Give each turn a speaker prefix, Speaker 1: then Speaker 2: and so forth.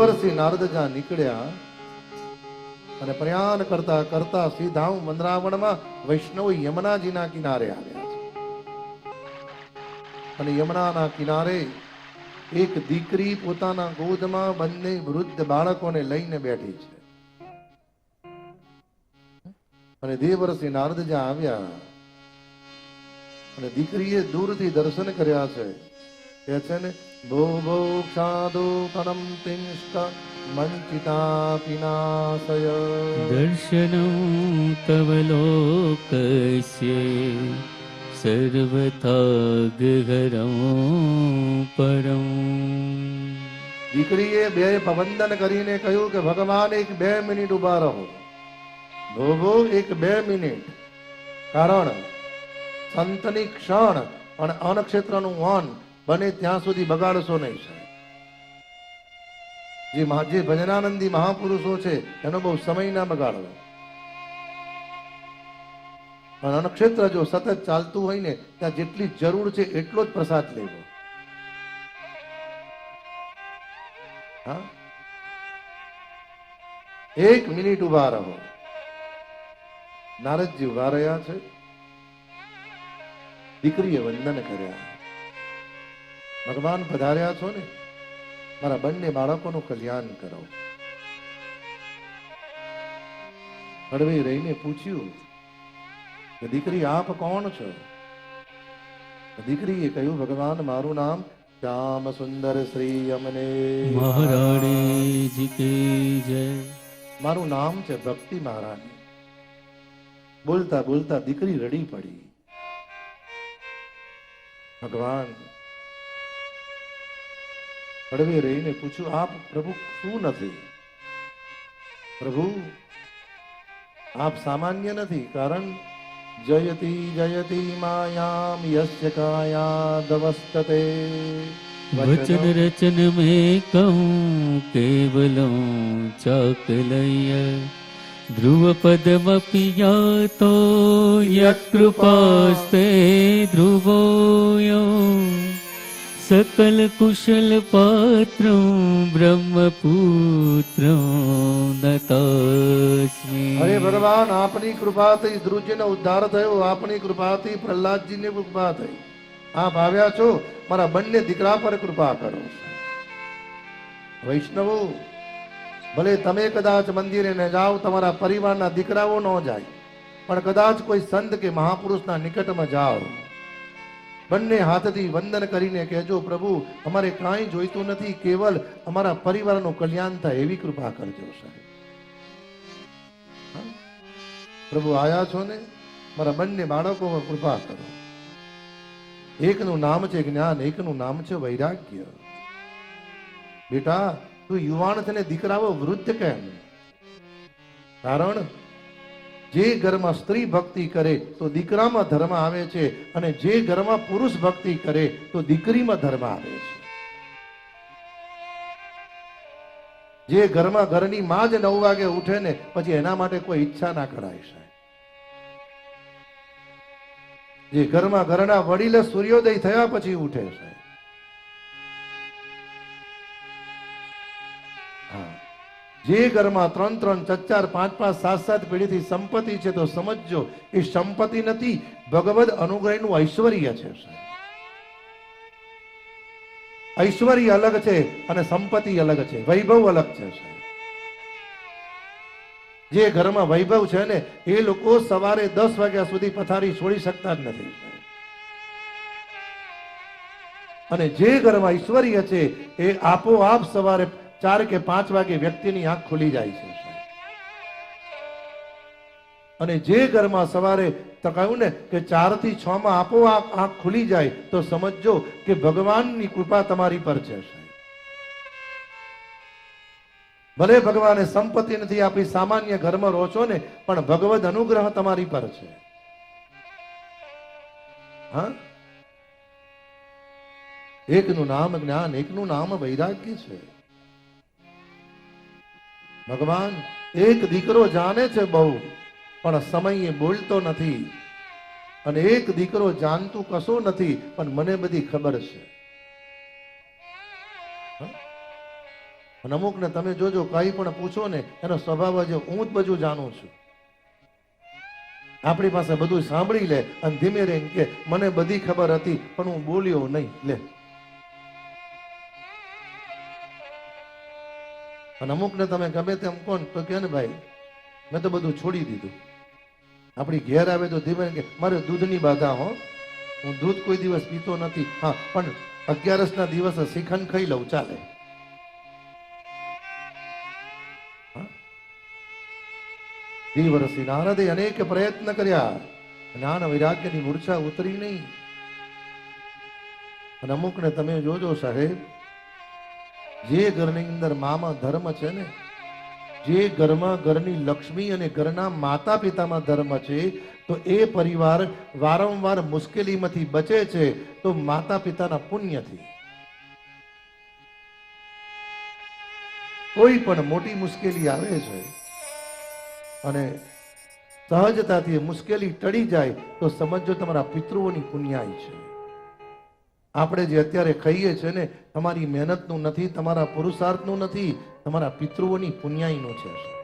Speaker 1: દેવર્ષિ નારદ જ્યાં નીકળ્યા અને પ્રયાણ કરતા કરતા સીધા મંદરાવણમાં વૈષ્ણવ યમુનાજીના કિનારે આવ્યા છે. અને યમુનાના કિનારે એક દીકરી પોતાના ગોદમાં બંને વૃદ્ધ બાળકોને લઈને બેઠી છે. અને દેવર્ષિ નારદ જ્યાં આવ્યા અને દીકરીએ દૂરથી દર્શન કર્યા છે કે છે ને ભો ભો ક્ષાદો કણમ તિંષ્ટ મંચિતા પિનાશય
Speaker 2: દર્શनं તવ લોકસ્ય સર્વથા ગહરં પરમ
Speaker 1: દીકરીએ બે વંદન કરીને કહ્યું કે ભગવાન એક બે મિનિટ ઊભા રહો. ભો ભો એક બે મિનિટ. કારણ સંતની ક્ષણ અને અનક્ષેત્રનું વન બને ત્યાં સુધી બગાડશો નહીં જે જે ભજનાનંદી મહાપુરુષો છે, એનો બહુ સમય ના બગાડવો પણ અનક્ષેત્ર જો સતત ચાલતું હોય ને, ત્યાં જેટલી જરૂર છે, એટલો જ પ્રસાદ લેવો. હા? એક મિનિટ ઊભા રહો. નારદજી ઊભા રહ્યા છે. દીકરીએ વંદન કર્યા. ભગવાન પધાર્યા છો ને મારા બંને બાળકોનું કલ્યાણ કરો. હળવે રહીને પૂછ્યું કે દીકરી આપ કોણ છો? દીકરીએ કહ્યું ભગવાન મારું નામ શ્યામ સુંદર શ્રી અમને.
Speaker 2: મહારાણી જય.
Speaker 1: મારું નામ છે ભક્તિ મહારાણી બોલતા બોલતા દીકરી રડી પડી. ભગવાન હળવે રહીને પૂછ્યું આપ પ્રભુ શું નથી? પ્રભુ આપ સામાન્ય નથી કારણ જયતિ જયતિ માયામ યસ્ય કાયાદવસ્તતે.
Speaker 2: વચન રચન મે કહું કેવलं ચકલય ધ્રુવ પદમપી યાતો યકૃપાસ્તે ધ્રુવોયો. સકલ કુશલ પાત્ર બ્રહ્મપુત્ર નતાસ્મી
Speaker 1: અરે ભગવાન આપની કૃપાથી ધ્રુજીનો ઉદ્ધાર થયો આપની કૃપાથી પ્રહલાદજીની કૃપા થઈ આપ આવ્યા છો મારા બંને દીકરા પર કૃપા કરો વૈષ્ણવો ભલે તમે કદાચ મંદિરે ન જાઓ તમારા પરિવારના દીકરાઓ ન જાય પણ કદાચ કોઈ સંત કે મહાપુરુષના નિકટમાં જાઓ બંને હાથથી વંદન કરીને કહેજો, પ્રભુ, અમારે કાંઈ જોઈતું નથી, કેવલ અમારા પરિવારનું કલ્યાણ થાય એવી કૃપા કરજો, સાહેબ. પ્રભુ, આયા છો ને? મારા બંને બાળકો કૃપા કરો. એકનું નામ છે જ્ઞાન, એકનું નામ છે વૈરાગ્ય. બેટા, તું યુવાન છે દીકરાઓ વૃદ્ધ કેમ? કારણ જે ઘરમાં સ્ત્રી ભક્તિ કરે તો દીકરામાં ધર્મ આવે છે અને જે ઘરમાં પુરુષ ભક્તિ કરે તો દીકરીમાં ધર્મ આવે છે. જે ઘરમાં ઘરની માં જ નવ વાગે ઉઠે ને પછી એના માટે કોઈ ઈચ્છા ના કરાય સાહેબ. જે ઘરમાં ઘરના વડીલે સૂર્યોદય થયા પછી ઉઠે સાહેબ. હા. જે ઘરમાં ત્રણ ત્રણ, ચાર ચાર, પાંચ પાંચ, સાત સાત પેઢીથી સંપત્તિ છે તો સમજજો, એ સંપત્તિ નથી. ભગવદ અનુગ્રહનું ઐશ્વર્ય છે ઐશ્વર્ય અલગ છે અને સંપત્તિ અલગ છે. વૈભવ અલગ છે જે ઘરમાં વૈભવ છે ને, એ લોકો સવારે દસ વાગ્યા સુધી પથારી છોડી શકતા જ નથી અને જે ઘરમાં ઐશ્વર્ય છે, એ આપોઆપ સવારે ચાર કે પાંચ વાગે વ્યક્તિની આંખ ખુલી જાય છે અને જે ઘરમાં સવારે કહ્યું ને કે ચારથી છ માં આપો આંખ ખુલી જાય, તો સમજો કે ભગવાનની કૃપા તમારી પર છે ભલે ભગવાને સંપત્તિ નથી આપી, સામાન્ય ઘરમાં રહો છો ને, પણ ભગવદ અનુગ્રહ તમારી પર છે. હા? એકનું નામ જ્ઞાન, એકનું નામ વૈરાગ્ય છે. ભગવાન, એક દીકરો જાણે છે બહુ, પણ સમયે બોલતો નથી. અને એક દીકરો જાણતું કશું નથી, પણ મને બધી ખબર છે. અને અમુકને તમે જોજો, કઈ પણ પૂછો ને, એનો સ્વભાવ જ હું જ બધું જાણું છું. આપણી પાસે બધું સાંભળી લે, અને ધીમે રહીને કે, મને બધી ખબર હતી, પણ હું બોલ્યો નહીં. લે. અને અમુકને તમે ગમે તેમ કોણ? તો કે ને ભાઈ, મેં તો બધું છોડી દીધું. આપણી ઘેર આવે તો ધીમે કે, મારે દૂધની બાધા હો. હું દૂધ કોઈ દિવસ પીતો નથી. હા, પણ અગિયારસના દિવસે શ્રીખંડ ખાઈ લઉં, ચાલે? દેવરસી નારદે અનેક પ્રયત્ન કર્યા જ્ઞાન વૈરાગ્યની મૂર્છા ઉતરી નહીં. અને અમુકને તમે જોજો સાહેબ જે ઘરની અંદર મામા ધર્મ છે ને, જે ઘરમાં ઘરની લક્ષ્મી અને ઘરના માતા પિતામાં ધર્મ છે, તો એ પરિવાર વારંવાર મુશ્કેલીમાંથી બચે છે, તો માતા પિતાના પુણ્યથી. કોઈ પણ મોટી મુશ્કેલી આવે છે અને સહજતાથી મુશ્કેલી ટળી જાય, તો સમજો તમારા પિતૃઓની પુણ્યાય છે. આપણે જે અત્યારે ખાઈએ છીએ ને, તમારી મહેનતનું નથી, તમારા પુરુષાર્થનું નથી, તમારા પિતૃઓની પુણ્યાઈનું છે.